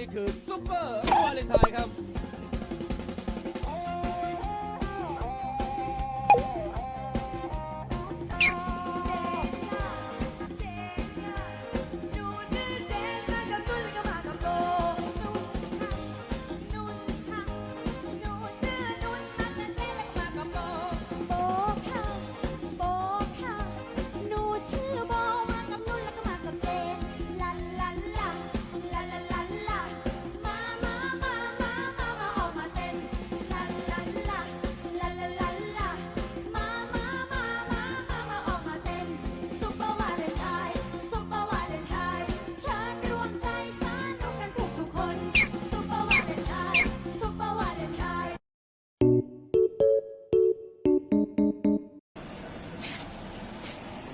นี่คือซุปเปอร์วาเลนไทน์ครับ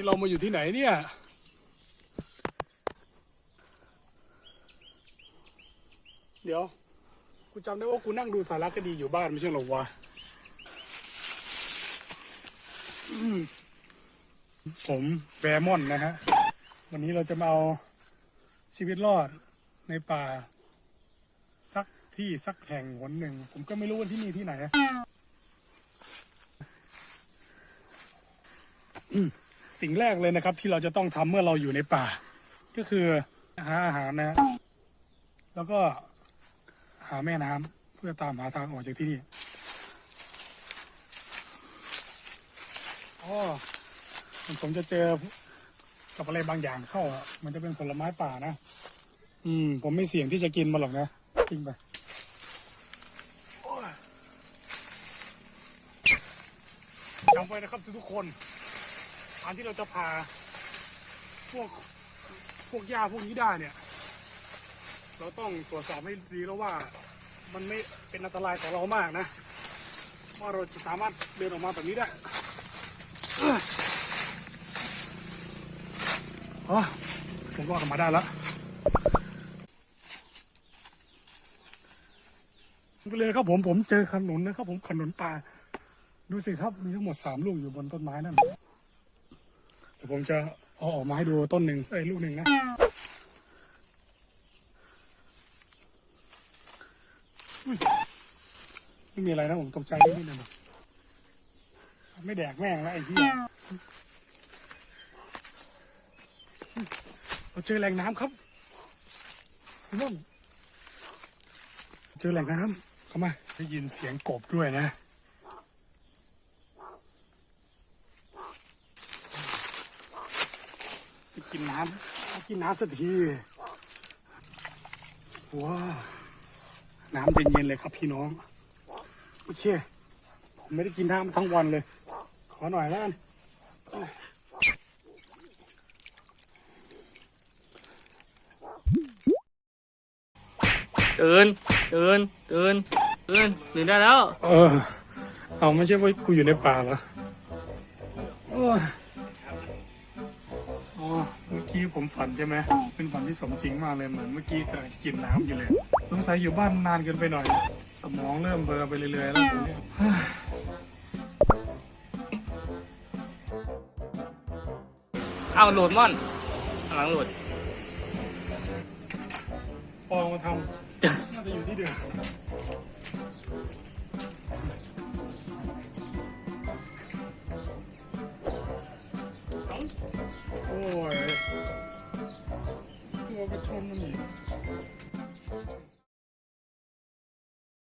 นี่เรามาอยู่ที่ไหนเนี่ย เดี๋ยว กูจำได้ว่ากูนั่งดูสารคดีอยู่บ้านไม่ใช่หรอวะผมแบร์มอนนะฮะ วันนี้เราจะมาเอาชีวิตรอดในป่า สักที่สักแห่งหนหนึ่ง ผมก็ไม่รู้ว่าที่นี่ที่ไหนอะอืม สิ่งแรกเลยนะครับ ที่เราจะต้องทำเมื่อเราอยู่ในป่า ก็คือหาอาหารนะฮะแล้วก็หาแม่น้ำเพื่อตามหาทางออกจากที่นี่อ๋อผมจะเจอกับอะไรบางอย่างเข้าอะมันจะเป็นผลไม้ป่านะ อืม ผมไม่เสี่ยงที่จะกินมันหรอกนะทิ้งไปยจำไว้นะครับทุกคน การที่เราจะพาพวกพวกหญ้าพวกนี้ได้เนี่ย เราต้องตรวจสอบให้ดีแล้วว่ามันไม่เป็นอันตรายต่อเรามากนะ ว่าเราจะสามารถเดินออกมาแบบนี้ได้เอ้ยอ๋อผมก็ออกมาได้แล้วไปเลยครับผมผมเจอขนุนนะครับผมขนุนป่าดูสิครับมีทั้งหมดสามลูกอยู่บนต้นไม้นั่น ผมจะเอาออกมาให้ดูต้นหนึ่งเอ้ยลูกหนึ่งนะไม่มีอะไรนะผมตกใจนิดนึงไม่แดกแม่งแล้วไอ้ที่เราเจอแหล่งน้ำครับพี่ม่อนเจอแหล่งน้ำเข้ามาได้ยินเสียงกบด้วยนะ ไปกินน้ำไปกินน้ำสักทีว้าวน้ำเย็นๆเลยครับพี่น้อง โอเค ผมไม่ได้กินน้ำมาทั้งวันเลย ขอหน่อยแล้วกันตื่นตื่นตื่นตื่นตื่นได้แล้ว เออ เอาไม่ใช่ว่ากูอยู่ในป่าเหรอโอ้ยอ๋อเมื่อ กี้ผมฝันใช่ไหมเป็นฝันที่สมจริงมากเลยเหมือนเมื่อกี้กำลังกินน้ำอยู่เลยสงสัยอยู่บ้านนานเกินไปหน่อย สมองเริ่มเบลอไปเรื่อยๆแล้วผมเนี่ยเฮ้ยเอาโหลดม่อนข้างหลังโหลดปองมาทำน่าจะอยู่ที่เดิม